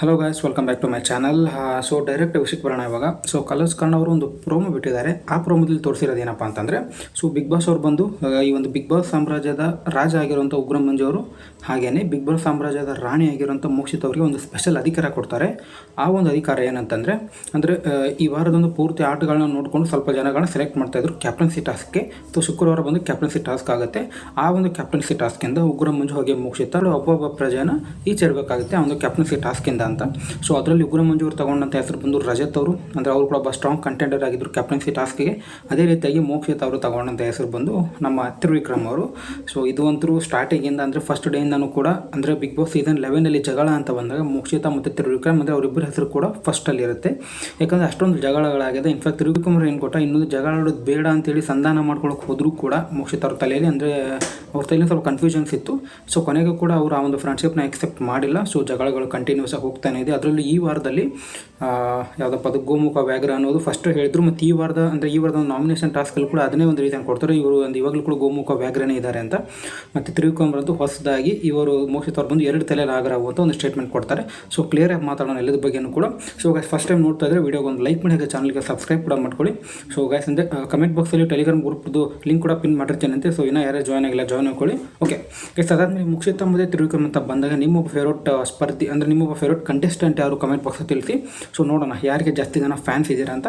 Hello guys welcome back to my channel so direct ವಿಷಯಕ್ಕೆ ಬರೋಣ ಇವಾಗ. ಸೊ ಕಲರ್ಸ್ ಕರ್ಣ ಅವರು ಒಂದು ಪ್ರೋಮೋ ಬಿಟ್ಟಿದ್ದಾರೆ. ಆ ಪ್ರೋಮೋದಲ್ಲಿ ತೋರಿಸಿರೋದು ಏನಪ್ಪ ಅಂತಂದರೆ ಸೊ ಬಿಗ್ ಬಾಸ್ ಅವ್ರು ಬಂದು ಈ ಒಂದು ಬಿಗ್ ಬಾಸ್ ಸಾಮ್ರಾಜ್ಯದ ರಾಜ ಆಗಿರುವಂಥ ಉಗ್ರಂ ಮಂಜು ಅವರು ಹಾಗೆಯೇ ಬಿಗ್ ಬಾಸ್ ಸಾಮ್ರಾಜ್ಯದ ರಾಣಿ ಆಗಿರುವಂಥ ಮೋಕ್ಷಿತ್ ಅವರಿಗೆ ಒಂದು ಸ್ಪೆಷಲ್ ಅಧಿಕಾರ ಕೊಡ್ತಾರೆ. ಆ ಒಂದು ಅಧಿಕಾರ ಏನಂತಂದರೆ, ಅಂದರೆ ಈ ವಾರದೊಂದು ಪೂರ್ತಿ ಆಟಗಳನ್ನ ನೋಡಿಕೊಂಡು ಸ್ವಲ್ಪ ಜನಗಳನ್ನ ಸೆಲೆಕ್ಟ್ ಮಾಡ್ತಾಯಿದ್ರು ಕ್ಯಾಪ್ಟನ್ಸಿ ಟಾಸ್ಕ್ಗೆ ಸೊ ಶುಕ್ರವಾರ ಬಂದು ಕ್ಯಾಪ್ಟನ್ಸಿ ಟಾಸ್ಕ್ ಆಗುತ್ತೆ. ಆ ಒಂದು ಕ್ಯಾಪ್ಟನ್ಸಿ ಟಾಸ್ಕಿಂದ ಉಗ್ರಂ ಮಂಜು ಹಾಗೆ ಮೋಕ್ಷಿತ ಒಬ್ಬೊಬ್ಬ ಪ್ರಜೆಯನ್ನು ಈಚೆ ಇರಬೇಕಾಗುತ್ತೆ ಆ ಒಂದು ಕ್ಯಾಪ್ಟನ್ಸಿ ಟಾಸ್ಕಿಂದ ಅಂತ. ಸೊ ಅದರಲ್ಲಿ ಉಗ್ರ ಮಂಜೂರು ತಗೊಂಡಂಥ ಹೆಸರು ಬಂದು ರಜತ್ ಅವರು. ಅಂದರೆ ಅವರು ಕೂಡ ಒಬ್ಬ ಸ್ಟ್ರಾಂಗ್ ಕಂಟೆಂಡರ್ ಆಗಿದ್ದರು ಕ್ಯಾಪ್ಟನ್ಸಿ ಟಾಸ್ಕ್ಗೆ ಅದೇ ರೀತಿಯಾಗಿ ಮೋಕ್ಷಿತ್ ಅವರು ತಗೊಂಡಂಥ ಹೆಸರು ಬಂದು ನಮ್ಮ ತ್ರಿವಿಕ್ರಮ್ ಅವರು. ಸೊ ಇದು ಸ್ಟಾರ್ಟಿಂಗ್ ಸ್ಟಾರ್ಟಿಂಗಿಂದ ಅಂದರೆ ಫಸ್ಟ್ ಡೇಯಿಂದನೂ ಕೂಡ ಅಂದರೆ ಬಿಗ್ ಬಾಸ್ ಸೀಸನ್ ಲೆವೆನಲ್ಲಿ ಜಗಳ ಅಂತ ಬಂದಾಗ ಮೋಕ್ಷಿತ ಮತ್ತು ತ್ರಿವಿಕ್ರಮ್ ಅಂದರೆ ಅವರಿಬ್ಬರ ಹೆಸರು ಕೂಡ ಫಸ್ಟಲ್ಲಿ ಇರುತ್ತೆ. ಯಾಕಂದರೆ ಅಷ್ಟೊಂದು ಜಗಳಗಳಾಗಿದೆ. ಇನ್ಫ್ಯಾಕ್ಟ್ ತ್ರಿವಿಕ್ರಮ್ ಏನು ಕೊಟ್ಟ, ಇನ್ನೊಂದು ಜಗಳ ಆಡೋದು ಬೇಡ ಅಂತೇಳಿ ಸಂಧಾನ ಮಾಡ್ಕೊಳಕ್ಕೆ ಹೋದರೂ ಕೂಡ ಮೋಕ್ಷಿತ್ ಅವ್ರ ತಲೆಯಲ್ಲಿ ಅಂದರೆ ಅವ್ರ ತಲೆಯಲ್ಲಿ ಸ್ವಲ್ಪ ಕನ್ಫ್ಯೂಷನ್ಸ್ ಇತ್ತು ಸೊ ಕೊನೆಗೂ ಕೂಡ ಅವರು ಆ ಒಂದು ಫ್ರೆಂಡ್ಶಿಪ್ನ ಎಕ್ಸೆಪ್ಟ್ ಮಾಡಿಲ್ಲ. ಸೊ ಜಗಳಗಳು ಕಂಟಿನ್ಯೂಸ್ ಆಗಿ ಹೋಗ್ತಾನೆ ಇದೆ. ಅದರಲ್ಲಿ ಈ ವಾರದಲ್ಲಿ ಯಾವುದಪ್ಪ ಅದು ಗೋಮುಖ ವ್ಯಾಘ್ರ ಅನ್ನೋದು ಫಸ್ಟ್ ಹೇಳಿದ್ರು. ಮತ್ತು ಈ ವಾರದ, ಅಂದರೆ ಈ ವಾರದ ಒಂದು ನಾಮಿನೇಷನ್ ಟಾಸ್ಕಲ್ಲಿ ಕೂಡ ಅದನ್ನೇ ಒಂದು ರೀಸನ್ ಕೊಡ್ತಾರೆ. ಇವರು ಒಂದು ಇವಾಗಲೂ ಕೂಡ ಗೋಮುಖ ವ್ಯಾಘ್ರನೇ ಇದ್ದಾರೆ ಅಂತ. ಮತ್ತು ತ್ರಿವಿಕ್ರಮ್ರಂತೂ ಹೊಸದಾಗಿ ಇವರು ಮೋಕ್ಷಿತ್ ಅವ್ರು ಬಂದು ಎರಡು ತಲೆ ನಾಗರ ಅಂತ ಒಂದು ಸ್ಟೇಟ್ಮೆಂಟ್ ಕೊಡ್ತಾರೆ. ಸೊ ಕ್ಲಿಯರ್ ಆಗಿ ಮಾತಾಡೋಣ ಎಲ್ಲದ ಬಗ್ಗೆನೂ ಕೂಡ. ಸೊ ಗೈಸ್ ಫಸ್ಟ್ ಟೈಮ್ ನೋಡ್ತಾ ಇದ್ರೆ ವಿಡಿಯೋಗೆ ಒಂದು ಲೈಕ್ ಮಾಡಿ, ಹಾಗೆ ಚಾನಲ್ಗೆ ಸಬ್ಸ್ಕ್ರೈಬ್ ಕೂಡ ಮಾಡ್ಕೊಳ್ಳಿ. ಸೊ ಗೈಸ್ ಅಂದರೆ ಕಮೆಂಟ್ ಬಾಕ್ಸಲ್ಲಿ ಟೆಲಿಗ್ರಾಮ್ ಗ್ರೂಪ್ದು ಲಿಂಕ್ ಕೂಡ ಪಿನ್ ಮಾಡಿರ್ತೀನಿ ಅಂತೆ. ಸೊ ಇನ್ನೂ ಯಾರೇ ಜಾಯ್ನ್ ಆಗಿಲ್ಲ ಜಾಯ್ನ್ ಹಾಕೊಳ್ಳಿ ಓಕೆ ಗೈಸ್ ಅದಾದ್ಮೇಲೆ ಮುಕ್ಷಿತ ಮುಂದೆ ತ್ರಿವಿಕ್ರಮ್ ಅಂತ ಬಂದಾಗ ನಿಮ್ಮೊಬ್ಬ ಫೇವ್ರೇಟ್ ಸ್ಪರ್ಧಿ, ಅಂದರೆ ನಿಮ್ಮೊಬ್ಬ ಫೇವ್ರೇಟ್ ಕಂಟೆಸ್ಟೆಂಟ್ ಯಾರು ಕಮೆಂಟ್ ಬಾಕ್ಸಲ್ಲಿ ತಿಳಿಸಿ. ಸೊ ನೋಡೋಣ, ಯಾರಿಗೆ ಜಾಸ್ತಿ ಜನ ಫ್ಯಾನ್ಸ್ ಇದ್ದೀರಾ ಅಂತ.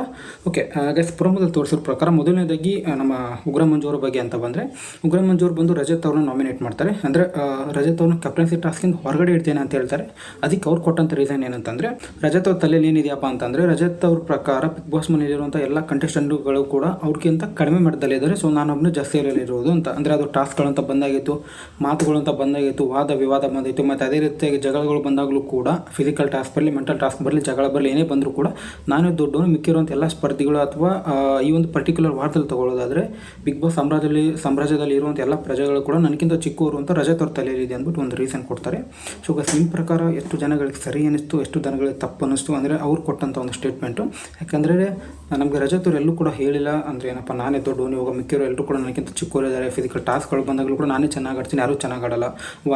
ಓಕೆ ಗೈಸ್ ಪ್ರೊಮೋದಲ್ಲಿ ತೋರಿಸಿರೋ ಪ್ರಕಾರ ಮೊದಲನೇದಾಗಿ ನಮ್ಮ ಉಗ್ರ ಮಂಜೂರ್ ಬಗ್ಗೆ ಅಂತ ಬಂದರೆ, ಉಗ್ರ ಮಂಜೂರ್ ಬಂದು ರಜತ್ ಅವ್ರನ್ನ ನಾಮಿನೇಟ್ ಮಾಡ್ತಾರೆ. ಅಂದರೆ ರಜತ್ ಅವ್ರನ್ನ ಕ್ಯಾಪ್ಟನ್ಸಿ ಟಾಸ್ಕಿಂದ ಹೊರಗಡೆ ಇಡ್ತೇನೆ ಅಂತ ಹೇಳ್ತಾರೆ. ಅದಕ್ಕೆ ಅವ್ರು ಕೊಟ್ಟಂಥ ರೀಸನ್ ಏನಂತಂದರೆ, ರಜತ್ ಅವ್ರ ತಲೆಯಲ್ಲಿ ಏನಿದೆಯಪ್ಪ ಅಂತಂದರೆ, ರಜತ್ ಅವ್ರ ಪ್ರಕಾರ ಬಿಗ್ ಬಾಸ್ ಮನೆಯಲ್ಲಿರುವಂಥ ಎಲ್ಲ ಕಂಟೆಸ್ಟೆಂಟ್ಗಳು ಕೂಡ ಅವ್ರಿಗಿಂತ ಕಡಿಮೆ ಮಟ್ಟದಲ್ಲಿದ್ದಾರೆ. ಸೊ ನಾನೊಬ್ಬನು ಜಾಸ್ತಿ ಇರೋದು ಅಂತ, ಅಂದರೆ ಅದು ಟಾಸ್ಕ್ಗಳಂತ ಬಂದಾಗಿತ್ತು, ಮಾತುಗಳು ಅಂತ ಬಂದಾಗಿತ್ತು, ವಾದ ವಿವಾದ ಬಂದಿತ್ತು ಮತ್ತು ಅದೇ ರೀತಿಯಾಗಿ ಜಗಳಗಳು ಬಂದಾಗಲೂ ಕೂಡ ಫಿಸಿಕಲ್ ಟಾಸ್ಕ್ ಬರಲಿ ಮೆಂಟಲ್ ಟಾಸ್ಕ್ ಬರಲಿ, ಜಗಳ ಬರಲಿ, ಏನೇ ಬಂದರೂ ಕೂಡ ನಾನೇ ದೊಡ್ಡವನು ಮಿಕ್ಕಿರುವಂಥ ಎಲ್ಲ ಸ್ಪರ್ಧಿಗಳು ಅಥವಾ ಈ ಒಂದು ಪರ್ಟಿಕ್ಯುಲರ್ ವಾರದಲ್ಲಿ ತಗೊಳ್ಳೋದಾದರೆ ಬಿಗ್ ಬಾಸ್ ಸಾಮ್ರಾಜ್ಯದಲ್ಲಿ ಸಾಮ್ರಾಜ್ಯದಲ್ಲಿ ಇರುವಂಥ ಎಲ್ಲ ಪ್ರಜೆಗಳು ಕೂಡ ನನಗಿಂತ ಚಿಕ್ಕವರು ಅಂತ ರಜೆ ಅವ್ರ ತಲೆಯಲ್ಲಿ ಇದೆ ಅಂದ್ಬಿಟ್ಟು ಒಂದು ರೀಸನ್ ಕೊಡ್ತಾರೆ. ಸೊ ಗಸ್ ನಿಮ್ಮ ಪ್ರಕಾರ ಎಷ್ಟು ಜನಗಳಿಗೆ ಸರಿ ಅನ್ನಿಸ್ತು, ಎಷ್ಟು ಜನಗಳಿಗೆ ತಪ್ಪು ಅನ್ನಿಸ್ತು ಅಂದರೆ ಅವ್ರು ಕೊಟ್ಟಂಥ ಒಂದು ಸ್ಟೇಟ್ಮೆಂಟು ಯಾಕಂದರೆ ನಮಗೆ ರಜತ್ ಎಲ್ಲೂ ಕೂಡ ಹೇಳಿಲ್ಲ ಅಂದರೆ ಏನಪ್ಪ, ನಾನೇ ದೊಡ್ಡವನು, ಇವಾಗ ಮಿಕ್ಕಿರೋ ಎಲ್ಲರೂ ಕೂಡ ನನಗಿಂತ ಚಿಕ್ಕವರಿದ್ದಾರೆ ಫಿಸಿಕಲ್ ಟಾಸ್ಕ್ಗಳು ಬಂದಾಗಲೂ ಕೂಡ ನಾನೇ ಚೆನ್ನಾಗಿ ಆಡ್ತೀನಿ, ಯಾರೂ ಚೆನ್ನಾಗಿ ಆಡಲ್ಲ.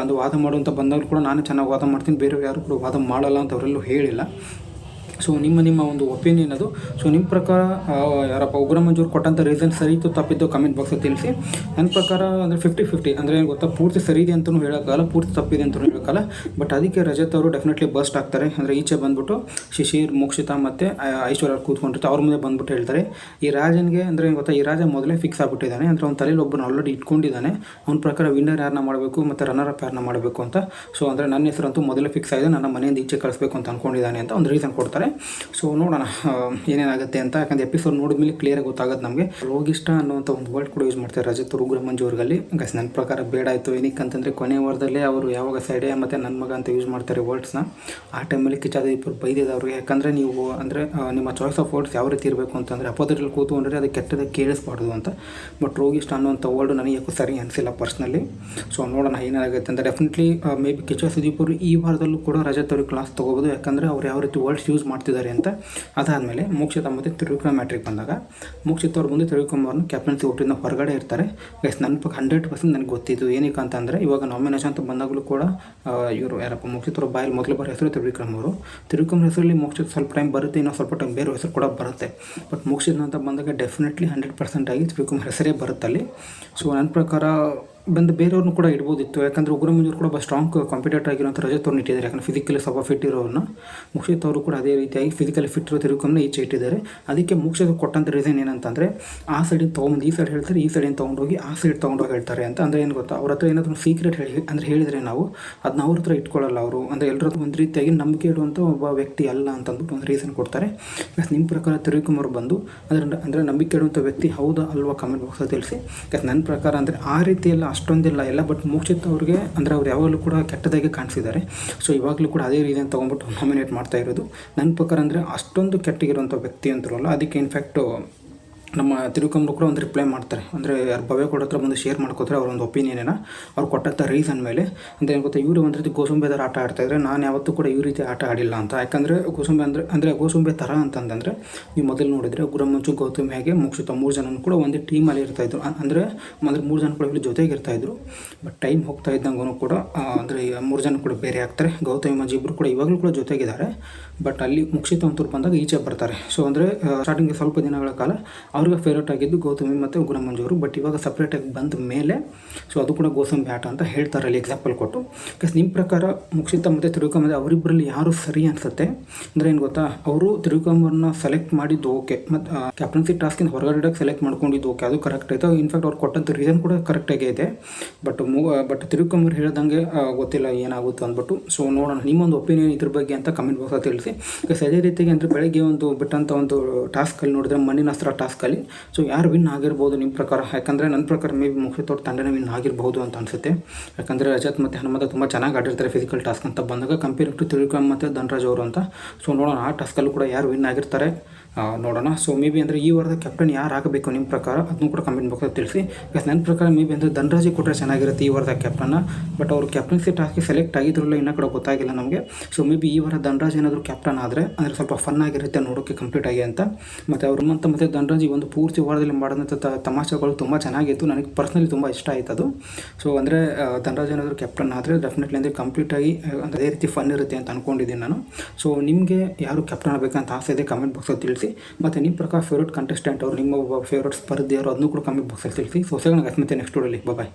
ಒಂದು ವಾದ ಮಾಡುವಂಥ ಬಂದಾಗಲೂ ಕೂಡ ನಾನೇ ಚೆನ್ನಾಗಿ ವಾದ ಮಾಡ್ತೀನಿ, ಬೇರೆಯವ್ರು ಯಾರು ಕೂಡ ವಾದ ಮಾಡಲ್ಲ ಅಂತ ಅವರೆಲ್ಲೂ ಹೇಳಿಲ್ಲ. ಸೊ ನಿಮ್ಮ ನಿಮ್ಮ ಒಂದು ಒಪಿನಿಯನ್ ಅದು. ಸೊ ನಿಮ್ಮ ಪ್ರಕಾರ ಯಾರಪ್ಪ, ಉಗ್ರ ಮಂಜೂರು ಕೊಟ್ಟಂಥ ರೀಸನ್ ಸರಿ ಇತ್ತು ತಪ್ಪಿದ್ದು ಕಮೆಂಟ್ ಬಾಕ್ಸಲ್ಲಿ ತಿಳಿಸಿ. ನನ್ನ ಪ್ರಕಾರ ಅಂದರೆ ಫಿಫ್ಟಿ ಫಿಫ್ಟಿ ಅಂದರೆ ಏನು ಗೊತ್ತಾ, ಪೂರ್ತಿ ಸರಿ ಇದೆ ಅಂತಲೂ ಹೇಳೋಕ್ಕಲ್ಲ ಪೂರ್ತಿ ತಪ್ಪಿದೆ ಅಂತಲೂ ಹೇಳೋಕ್ಕಲ್ಲ ಬಟ್ ಅದಕ್ಕೆ ರಜತ್ ಅವರು ಡೆಫಿನೆಟ್ಲಿ ಬಸ್ಟ್ ಆಗ್ತಾರೆ. ಅಂದರೆ ಈಚೆ ಬಂದುಬಿಟ್ಟು ಶಿಶಿರ್, ಮೋಕ್ಷಿತಾ ಮತ್ತು ಐಶ್ವರ್ಯ ಕೂತ್ಕೊಂಡಿರ್ತಾರೆ. ಅವ್ರ ಮುಂದೆ ಬಂದುಬಿಟ್ಟು ಹೇಳ್ತಾರೆ. ಈ ರಾಜನಿಗೆ ಅಂದರೆ ಏನು ಗೊತ್ತಾ, ಈ ರಾಜ ಮೊದಲೇ ಫಿಕ್ಸ್ ಆಗ್ಬಿಟ್ಟಿದ್ದಾನೆ. ಅಂದರೆ ಅವ್ನ ತಲೆಯಲ್ಲಿ ಒಬ್ಬನ ಆಲ್ರೆಡಿ ಇಟ್ಕೊಂಡಿದ್ದಾನೆ. ಅವ್ನ ಪ್ರಕಾರ ವಿನ್ನರ್ ಯಾರನ್ನ ಮಾಡಬೇಕು ಮತ್ತು ರನ್ನರ್ ಅಪ್ ಯಾರನ್ನ ಮಾಡಬೇಕು ಅಂತ. ಸೊ ಅಂದರೆ ನನ್ನ ಹೆಸರಂತೂ ಮೊದಲೇ ಫಿಕ್ಸ್ ಆಗಿದೆ. ನನ್ನ ಮನೆಯಿಂದ ಈಚೆ ಕಳಿಸ್ಬೇಕು ಅಂತ ಅಂದ್ಕೊಂಡಿದ್ದಾನೆ ಅಂತ ಒಂದು ರೀಸನ್ ಕೊಡ್ತಾರೆ. ಸೊ ನೋಡೋಣ ಏನೇನಾಗುತ್ತೆ ಅಂತ. ಯಾಕಂದ್ರೆ ಎಪಿಸೋಡ್ ನೋಡಿದ್ಮೇಲೆ ಕ್ಲಿಯರಾಗಿ ಗೊತ್ತಾಗುತ್ತೆ ನಮಗೆ. ರೋಗಿಷ್ಟ ಅನ್ನುವಂಥ ಒಂದು ವರ್ಡ್ ಕೂಡ ಯೂಸ್ ಮಾಡ್ತಾರೆ ರಜತ್ ರುಗ್ರಮಂಜು ಮಂಜು ಅವ್ರಿಗಲ್ಲಿ. ಗಸ್ ನನ್ನ ಪ್ರಕಾರ ಬೇಡ ಆಯಿತು. ಏನಕ್ಕೆ ಅಂತಂದರೆ ಕೊನೆ ವಾರದಲ್ಲೇ ಅವರು ಯಾವಾಗ ಸೈಡೆ ಮತ್ತು ನನ್ನ ಮಗ ಅಂತ ಯೂಸ್ ಮಾಡ್ತಾರೆ ವರ್ಡ್ಸ್ನ ಆ ಟೈಮಲ್ಲಿ ಕಿಚ್ಚಾದೀಪರು ಬೈದಿದೆ ಅವ್ರಿಗೆ. ಯಾಕಂದರೆ ನೀವು, ಅಂದರೆ ನಿಮ್ಮ ಚಾಯ್ಸ್ ಆಫ್ ವರ್ಡ್ಸ್ ಯಾವ ರೀತಿ ಇರಬೇಕು ಅಂತಂದರೆ ಅಪೋಸಿಟಲ್ಲಿ ಕೂತ್ಕೊಂಡ್ರೆ ಅದು ಕೆಟ್ಟದಾಗ ಕೇಳಿಸ್ಬಾರ್ದು ಅಂತ. ಬಟ್ ರೋಗಿಷ್ಟ ಅನ್ನುವಂಥ ವರ್ಡ್ ನನಗೆ ಯಾಕೋ ಸರಿ ಅನಿಸಿಲ್ಲ ಪರ್ಸ್ನಲಿ ಸೊ ನೋಡೋಣ ಏನಾಗುತ್ತೆ ಅಂತ. Definitely maybe Kichcha Sudeep ಅವರು ಈ ವಾರದಲ್ಲೂ ಕೂಡ ರಜತ್ ಅವ್ರಿಗೆ ಕ್ಲಾಸ್ ತೊಗೋಬೋದು. ಯಾಕಂದರೆ ಅವ್ರು ಯಾವ ರೀತಿ ವರ್ಡ್ಸ್ ಯೂಸ್ ಮಾಡ್ತಿದ್ದಾರೆ ಅಂತ. ಅದಾದಮೇಲೆ ಮೋಕ್ಷಿತ ಮತ್ತು ತ್ರಿವಿಕ್ರಮ್ ಮ್ಯಾಟ್ರಿಕ್ ಬಂದಾಗ, ಮೋಕ್ಷಿತ್ ಮುಂದೆ ಬಂದು ತ್ರಿವಿಕ್ರಮ್ ಕ್ಯಾಪ್ಟನ್ಸಿ ಒಟ್ಟಿಂದ ಹೊರಗಡೆ ಇರ್ತಾರೆ. ಗೈಸ್ ನನ್ನ ಪಕ್ಕ ಹಂಡ್ರೆಡ್ ಪರ್ಸೆಂಟ್ ನನಗೆ ಗೊತ್ತಿದ್ದು ಏನಕ್ಕೆ ಅಂತಂದರೆ ಇವಾಗ ನಾಮಿನೇಷನ್ ಅಂತ ಬಂದಾಗಲೂ ಕೂಡ ಇವರು ಯಾರಪ್ಪ, ಮೋಕ್ಷಿತ್ ಅವ್ರ ಬಾಯಲ್ಲಿ ಮೊದಲು ಬರೋ ಹೆಸರು ತ್ರಿವಿಕ್ರಮ್ ಅವರು. ತ್ರಿವಿಕ್ರಮ್ ಹೆಸರಲ್ಲಿ ಮೋಕ್ಷಿತ್ ಸ್ವಲ್ಪ ಟೈಮ್ ಬರುತ್ತೆ, ಇನ್ನೂ ಸ್ವಲ್ಪ ಟೈಮ್ ಬೇರೆ ಹೆಸರು ಕೂಡ ಬರುತ್ತೆ. ಬಟ್ ಮೋಕ್ಷಿತ್ ಅಂತ ಬಂದಾಗ ಡೆಫಿನೆಟ್ಲಿ ಹಂಡ್ರೆಡ್ ಪರ್ಸೆಂಟ್ ಆಗಿ ತ್ರಿವಿಕ್ರಮ್ ಹೆಸರೇ ಬರುತ್ತಲ್ಲಿ. ಸೊ ನನ್ನ ಪ್ರಕಾರ ಬಂದು ಬೇರೆಯವ್ರನ್ನ ಕೂಡ ಇಡ್ಬೋದಿತ್ತು. ಯಾಕಂದರೆ ಉಗ್ರ ಮಂಜೂರು ಕೂಡ ಒಬ್ಬ ಸ್ಟ್ರಾಂಗ್ ಕಾಂಪಿಟೇಟರ್ ಆಗಿರೋಂಥ ರಜತ್ ಅವ್ರನ್ನ ಇಟ್ಟಿದ್ದಾರೆ. ಯಾಕಂದರೆ ಫಿಸಿಕಲಿ ಸ್ವಲ್ಪ ಫಿಟ್ ಇರೋರನ್ನ ಮುಕ್ಷಿತ್ ಅವರು ಕೂಡ ಅದೇ ರೀತಿಯಾಗಿ ಫಿಸಿಕಲಿ ಫಿಟ್ ಇರೋ ತಿರುಗಮ್ನ ಈಚೆ ಇಟ್ಟಿದ್ದಾರೆ. ಅದಕ್ಕೆ ಮುಕ್ಷಿತ್ ಕೊಟ್ಟಂಥ ರೀಸನ್ ಏನಂತಂದರೆ, ಆ ಸೈಡಿನ ತೊಗೊಂಬಂದು, ಈ ಸೈಡ್ ಹೇಳ್ತಾರೆ, ಈ ಸೈಡಿಂದ ತೊಗೊಂಡೋಗಿ, ಆ ಸೈಡ್ ತೊಗೊಂಡೋಗಿ ಹೇಳ್ತಾರೆ ಅಂತ. ಅಂದರೆ ಏನು ಗೊತ್ತಾ, ಅವ್ರ ಹತ್ರ ಏನಾದರೂ ಸೀಕ್ರೆಟ್ ಹೇಳಿ, ಅಂದರೆ ಹೇಳಿದರೆ ನಾವು ಅದನ್ನ ಅವ್ರ ಹತ್ರ ಇಟ್ಕೊಳ್ಳಲ್ಲ ಅವರು. ಅಂದರೆ ಎಲ್ಲರ ಒಂದು ರೀತಿಯಾಗಿ ನಂಬಿಕೆ ಇಡುವಂಥ ಒಬ್ಬ ವ್ಯಕ್ತಿ ಅಲ್ಲ ಅಂತ ಅಂದ್ಬಿಟ್ಟು ಒಂದು ರೀಸನ್ ಕೊಡ್ತಾರೆ. ಯಾಕೆ ನಿಮ್ಮ ಪ್ರಕಾರ ತಿರುಗುಮರು ಬಂದು ಅದರಿಂದ ಅಂದರೆ ನಂಬಿಕೆ ಇಡುವಂಥ ವ್ಯಕ್ತಿ ಹೌದಾ ಅಲ್ವಾ ಕಮೆಂಟ್ ಬಾಕ್ಸಲ್ಲಿ ತಿಳಿಸಿ. ಯಾಕೆ ನನ್ನ ಪ್ರಕಾರ ಅಂದರೆ ಆ ರೀತಿ ಎಲ್ಲ ಅಷ್ಟೊಂದಿಲ್ಲ ಎಲ್ಲ ಬಟ್ ಮೋಕ್ಷಿತ್ ಅವ್ರಿಗೆ ಅಂದರೆ ಅವ್ರು ಯಾವಾಗಲೂ ಕೂಡ ಕೆಟ್ಟದಾಗಿ ಕಾಣಿಸಿದ್ದಾರೆ. ಸೊ ಇವಾಗಲೂ ಕೂಡ ಅದೇ ರೀತಿಯನ್ನು ತೊಗೊಂಬಿಟ್ಟು ನಾಮಿನೇಟ್ ಮಾಡ್ತಾ ಇರೋದು. ನನ್ನ ಪ್ರಕಾರ ಅಂದರೆ ಅಷ್ಟೊಂದು ಕೆಟ್ಟಗಿರುವಂಥ ವ್ಯಕ್ತಿ ಅಂತರಲ್ಲ, ಅದಕ್ಕೆ ಇನ್ಫ್ಯಾಕ್ಟು ನಮ್ಮ ತಿರುಕಂಬ್ರು ಕೂಡ ಒಂದು ರಿಪ್ಲೈ ಮಾಡ್ತಾರೆ. ಅಂದರೆ ಯಾರು ಭವ್ಯ ಕೊಡ ಹತ್ರ ಬಂದು ಶೇರ್ ಮಾಡ್ಕೋತಾರೆ ಅವ್ರ ಒಂದು ಒಪಿನಿಯನ್ನ ಅವ್ರು ಕೊಟ್ಟಂಥ ರೀಸನ್ ಮೇಲೆ. ಅಂತ ಏನು ಗೊತ್ತಾ ಇವರು ಒಂದು ರೀತಿ ಥರ ಆಟ ಆಡ್ತಾಯಿದ್ರೆ ನಾನು ಯಾವತ್ತೂ ಕೂಡ ಈ ರೀತಿ ಆಟ ಆಡಿಲ್ಲ ಅಂತ. ಯಾಕಂದರೆ ಗೋಸುಂಬೆ ಅಂದರೆ ಅಂದರೆ ಗೋಸುಂಬೆ ಥರ ಅಂತಂದರೆ, ನೀವು ಮೊದಲು ನೋಡಿದರೆ ಗುರಮಂಚು, ಗೌತಮ್ ಹೇಗೆ ಮುಕ್ಷಿತ ಮೂರು ಜನನೂ ಕೂಡ ಒಂದೇ ಟೀಮಲ್ಲಿ ಇರ್ತಾಯಿದ್ರು ಅಂದರೆ ಅಂದರೆ ಮೂರು ಜನ ಕೂಡ ಇಲ್ಲಿ ಜೊತೆಗೆ ಇರ್ತಾಯಿದ್ರು ಬಟ್ ಟೈಮ್ ಹೋಗ್ತಾ ಇದ್ದಂಗೂ ಕೂಡ ಅಂದರೆ ಮೂರು ಜನ ಕೂಡ ಬೇರೆ ಆಗ್ತಾರೆ. ಗೌತಮ್ ಮಂಜಿ ಇಬ್ಬರು ಕೂಡ ಇವಾಗಲೂ ಕೂಡ ಜೊತೆಗಿದ್ದಾರೆ. ಬಟ್ ಅಲ್ಲಿ ಮುಕ್ಷಿತ ಅಂತೂರು ಬಂದಾಗ ಈಚೆ ಬರ್ತಾರೆ. ಸೊ ಅಂದರೆ ಸ್ಟಾರ್ಟಿಂಗ್ ಸ್ವಲ್ಪ ದಿನಗಳ ಕಾಲ ಅವ್ರಿಗೆ ಫೇವ್ರೇಟ್ ಆಗಿದ್ದು ಗೌತಮಿ ಮತ್ತು ಗುಣಮಂಜು ಅವರು. ಬಟ್ ಇವಾಗ ಸಪ್ರೇಟಾಗಿ ಬಂದ ಮೇಲೆ ಸೊ ಅದು ಕೂಡ ಗೋಸಂಬಿ ಆಟ ಅಂತ ಹೇಳ್ತಾರೆ ಅಲ್ಲಿ ಎಕ್ಸಾಂಪಲ್ ಕೊಟ್ಟು. ಬಿಕಾಸ್ ನಿಮ್ಮ ಪ್ರಕಾರ ಮುಕ್ಷಿತ ಮತ್ತು ತಿರುಕಂಬ ಅವರಿಬ್ಬರಲ್ಲಿ ಯಾರು ಸರಿ ಅನಿಸುತ್ತೆ? ಅಂದರೆ ಏನು ಗೊತ್ತಾ? ಅವರು ತಿರುಕಂಬರನ್ನ ಸೆಲೆಕ್ಟ್ ಮಾಡಿದ್ದು ಓಕೆ ಮತ್ತು ಕ್ಯಾಪ್ಟನ್ಸಿ ಟಾಸ್ಕಿಂದ ಹೊರಗಡೆ ಸೆಲೆಕ್ಟ್ ಮಾಡ್ಕೊಂಡಿದ್ದು ಓಕೆ ಅದು ಕರೆಕ್ಟ್ ಆಯಿತು. ಇನ್ಫ್ಯಾಕ್ಟ್ ಅವ್ರು ಕೊಟ್ಟಂಥ ರೀಸನ್ ಕೂಡ ಕರೆಕ್ಟಾಗೇ ಇದೆ. ಬಟ್ ಮೂ ಬಟ್ ತಿರುಕಂಬರ್ ಹೇಳ್ದಂಗೆ ಗೊತ್ತಿಲ್ಲ ಏನಾಗುತ್ತೆ ಅಂದ್ಬಿಟ್ಟು. ಸೊ ನೋಡೋಣ. ನಿಮ್ಮೊಂದು ಒಪಿನಿಯನ್ ಇದ್ರ ಬಗ್ಗೆ ಅಂತ ಕಮೆಂಟ್ ಬಾಕ್ಸಲ್ಲಿ ತಿಳಿಸಿ. ಬಿಕಾಸ್ ಅದೇ ರೀತಿಗೆ ಅಂದರೆ ಬೆಳಗ್ಗೆ ಒಂದು ಬಿಟ್ಟಂಥ ಒಂದು ಟಾಸ್ಕಲ್ಲಿ ನೋಡಿದ್ರೆ ಮಣ್ಣಿನ ಅಸ್ತ್ರ ಟಾಸ್ಕಲ್ಲಿ ಸೊ ಯಾರು ವಿನ್ ಆಗಿರ್ಬೋದು ನಿಮ್ಮ ಪ್ರಕಾರ? ಯಾಕಂದರೆ ನನ್ನ ಪ್ರಕಾರ ಮೇ ಬಿ ಮುಖ್ಯತವ್ರ ತಂಡನೇ ವಿನ್ ಆಗಿರ್ಬೋದು ಅಂತ ಅನಿಸುತ್ತೆ. ಯಾಕಂದರೆ ರಜತ್ ಮತ್ತು ಹನುಮಂತ ತುಂಬ ಚೆನ್ನಾಗಿ ಆಡಿರ್ತಾರೆ ಫಿಸಿಕಲ್ ಟಾಸ್ಕ್ ಅಂತ ಬಂದಾಗ. ಕಂಪೇರ್ ಟು ತಿಳ್ಕೊಂಡು ಮತ್ತು ಧನರಾಜ್ ಅವರು ಅಂತ. ಸೊ ನೋಡೋಣ ಆ ಟಾಸ್ಕಲ್ಲೂ ಕೂಡ ಯಾರು ವಿನ್ ಆಗಿರ್ತಾರೆ. ನೋಡೋಣ. ಸೊ ಮೇ ಬಿ ಅಂದರೆ ಈ ವಾರದ ಕ್ಯಾಪ್ಟನ್ ಯಾರು ಆಗಬೇಕು ನಿಮ್ಮ ಪ್ರಕಾರ? ಅದನ್ನು ಕೂಡ ಕಮೆಂಟ್ ಬಾಕ್ಸಲ್ಲಿ ತಿಳಿಸಿ. ಬಿಕಾಸ್ ನನ್ನ ಪ್ರಕಾರ ಮೇ ಬಿ ಅಂದರೆ ಧನರಾಜಿ ಕೊಟ್ಟರೆ ಚೆನ್ನಾಗಿರುತ್ತೆ ಈ ವಾರದ ಕ್ಯಾಪ್ಟನ್ನ ಬಟ್ ಅವರು ಕ್ಯಾಪ್ಟನ್ಸಿ ಟಾಸ್ಕ್ಗೆ ಸೆಲೆಕ್ಟ್ ಆಗಿದ್ರಲ್ಲ ಇನ್ನೂ ಕೂಡ ಗೊತ್ತಾಗಿಲ್ಲ ನಮಗೆ. ಸೊ ಮೇ ಬಿ ಈ ವಾರ ಧನರಾಜ್ ಏನಾದರೂ ಕ್ಯಾಪ್ಟನ್ ಆದರೆ ಅಂದರೆ ಸ್ವಲ್ಪ ಫನ್ ಆಗಿರುತ್ತೆ ನೋಡೋಕ್ಕೆ ಕಂಪ್ಲೀಟ್ ಆಗಿ ಅಂತ. ಮತ್ತು ಅವರು ಮತ್ತು ಮತ್ತು ಧನರಾಜಿ ಒಂದು ಪೂರ್ತಿ ವಾರದಲ್ಲಿ ಮಾಡಿದಂಥ ತಮಾಷೆಗಳು ತುಂಬ ಚೆನ್ನಾಗಿತ್ತು. ನನಗೆ ಪರ್ಸ್ನಲಿ ತುಂಬ ಇಷ್ಟ ಆಯ್ತು ಅದು. ಸೊ ಅಂದರೆ ಧನರಾಜ್ ಏನಾದರೂ ಕ್ಯಾಪ್ಟನ್ ಆದರೆ ಡೆಫಿನೆಟ್ಲಿ ಅಂದರೆ ಕಂಪ್ಲೀಟಾಗಿ ಅದೇ ರೀತಿ ಫನ್ ಇರುತ್ತೆ ಅಂತ ಅಂದ್ಕೊಂಡಿದ್ದೀನಿ ನಾನು. ಸೊ ನಿಮಗೆ ಯಾರು ಕ್ಯಾಪ್ಟನ್ ಆಗಬೇಕಂತ ಆಸೆ ಇದೆ? ಕಮೆಂಟ್ ಬಾಕ್ಸಲ್ಲಿ ತಿಳಿಸಿ. ಮತ್ತು ನಿಮ್ಮ ಪ್ರಕಾರ ಫೇವ್ರೇಟ್ ಕಂಟೆಸ್ಟೆಂಟ್ ಅವರು, ನಿಮ್ಮ ಒಬ್ಬ ಫೇವ್ರೇಟ್ ಸ್ಪರ್ಧೆಯವರು, ಅದನ್ನು ಕೂಡ ಕಮೆಂಟ್ ಬಾಕ್ಸಲ್ಲಿ ತಿಳಿಸಿ. ಸೊ ಸಿಗೋಣ ಮತ್ತೆ ನೆಕ್ಸ್ಟ್ ವಿಡಿಯೋಲಿ ಬಾಯ್